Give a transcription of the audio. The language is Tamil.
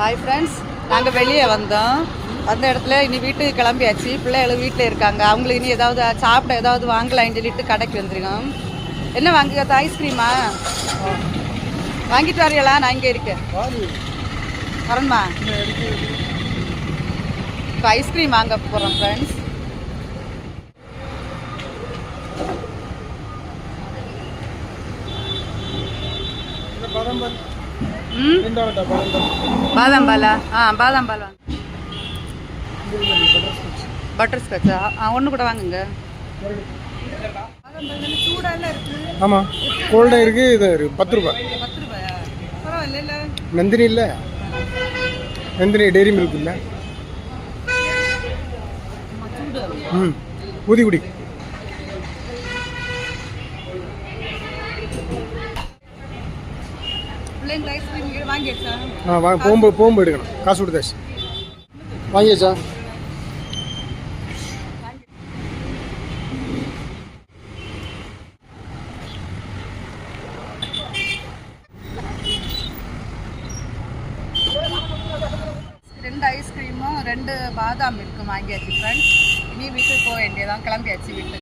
ஹாய் ஃப்ரெண்ட்ஸ் நாங்கள் வெளியே வந்தோம். வந்த இடத்துல இனி வீட்டுக்கு கிளம்பியாச்சு. பிள்ளைகள் வீட்டில் இருக்காங்க. அவங்களுக்கு இனி ஏதாவது சாப்பிட ஏதாவது வாங்கலாம்னு சொல்லிட்டு கடைக்கு வந்துருக்கோம். என்ன வாங்குறது ஐஸ்கிரீமா வாங்கிட்டு வரீங்களா நான் இங்கே இருக்கேன். வரணுமா? இப்போ ஐஸ்கிரீம் வாங்க போகிறோம் ஃப்ரெண்ட்ஸ் ம் பாதாம் பாலா? ஆ பாதாம் பால் வாங்க. பட்டர் ஸ்காட்சா ஆ ஒன்று கூட வாங்குங்க. ஆமாம் கோல்டாக இருக்குது இது இருக்கு பத்து ரூபாய். நந்தினி இல்லை. நந்தினி டெய்ரி மில்க் இல்லை. ம். ஊதிக்குடி. பிள்ளைங்க ஐஸ்கிரீம் வாங்கிடுச்சா ஆ வா போகும்போது போகும்போது எடுக்கணும். காசு கொடுத்தாச்சு. வாங்கியாச்சா ரெண்டு ஐஸ்கிரீமும் ரெண்டு பாதாம் மில்க்கும் வாங்கியாச்சு ஃப்ரெண்ட்ஸ் இனி வீட்டுக்கு போக வேண்டியதான் கிளம்பியாச்சு வீட்டுக்கு.